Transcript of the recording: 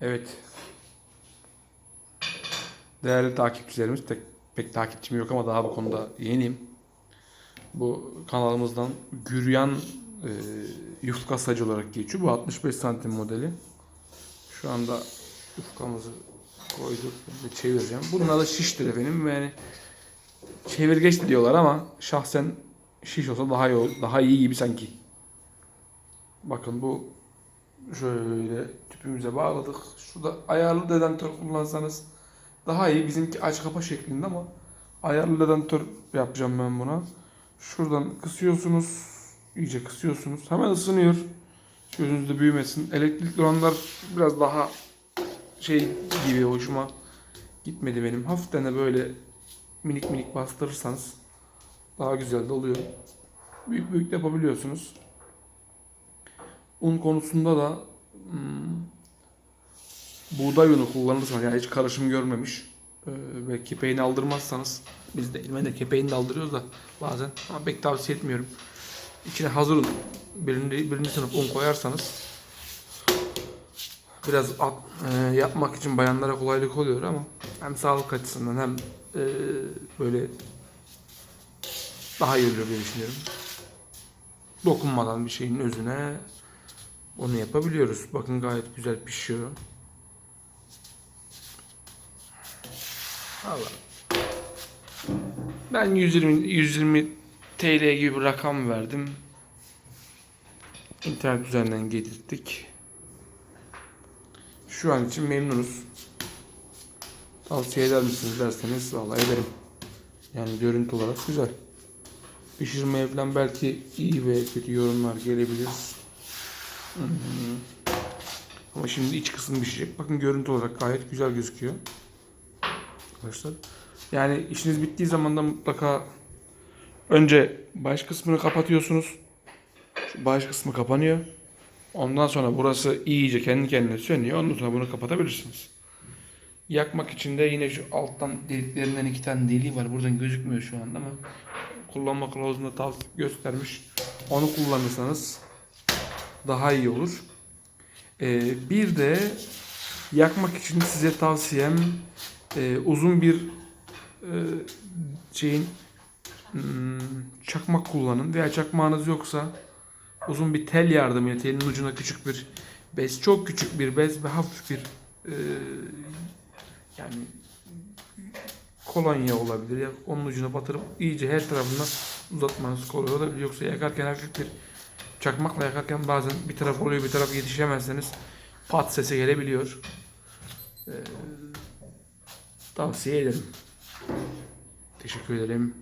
Evet. Değerli takipçilerimiz, tek, pek takipçim yok ama daha bu konuda yeniyim. Bu kanalımızdan Güryan e, yufka sacı olarak geçiyor. Bu 65 santim modeli. Şu anda yufkamızı koyduk. Şimdi çevireceğim. Bunun adı şiştir efendim. Yani çevirgeç diyorlar ama şahsen şiş olsa daha iyi, daha iyi gibi sanki. Bakın bu şöyle tüpümüze bağladık. Şurada ayarlı dedentör kullansanız daha iyi. Bizimki aç kapa şeklinde ama ayarlı dedentör yapacağım ben buna. Şuradan kısıyorsunuz. iyice kısıyorsunuz. Hemen ısınıyor. Gözünüzde büyümesin. Elektrikli olanlar biraz daha şey gibi hoşuma gitmedi benim. Hafiften de böyle minik minik bastırırsanız daha güzel de oluyor. Büyük büyük yapabiliyorsunuz. Un konusunda da hmm, buğday unu kullanırsanız yani hiç karışım görmemiş e, ve kepeğini aldırmazsanız biz de elime de kepeğini de aldırıyoruz da bazen ama pek tavsiye etmiyorum. İçine hazır un birinci, birinci sınıf un koyarsanız biraz at- e, yapmak için bayanlara kolaylık oluyor ama hem sağlık açısından hem e, böyle daha iyi oluyor diye düşünüyorum. Dokunmadan bir şeyin özüne onu yapabiliyoruz. Bakın gayet güzel pişiyor. Allah. Ben 120 120 TL gibi bir rakam verdim. İnternet üzerinden getirdik. Şu an için memnunuz. Tavsiye eder misiniz derseniz vallahi ederim. Yani görüntü olarak güzel. Pişirmeye falan belki iyi ve kötü yorumlar gelebilir. Ama şimdi iç kısmı pişecek. Bakın görüntü olarak gayet güzel gözüküyor. Arkadaşlar. Yani işiniz bittiği zaman da mutlaka önce baş kısmını kapatıyorsunuz. Şu baş kısmı kapanıyor. Ondan sonra burası iyice kendi kendine sönüyor. Ondan sonra bunu kapatabilirsiniz. Yakmak için de yine şu alttan deliklerinden iki tane deliği var. Buradan gözükmüyor şu anda ama kullanma kılavuzunda göstermiş. Onu kullanırsanız daha iyi olur. Ee, bir de yakmak için size tavsiyem e, uzun bir e, şeyin hmm, çakmak kullanın veya çakmağınız yoksa uzun bir tel yardımıyla telin ucuna küçük bir bez, çok küçük bir bez ve hafif bir e, yani kolonya olabilir ya onun ucuna batırıp iyice her tarafına uzatmanız kolay olabilir. Yoksa yakarken hafif bir çakmakla yakarken bazen bir taraf oluyor bir taraf yetişemezseniz pat sesi gelebiliyor. Ee, tavsiye ederim. Teşekkür ederim.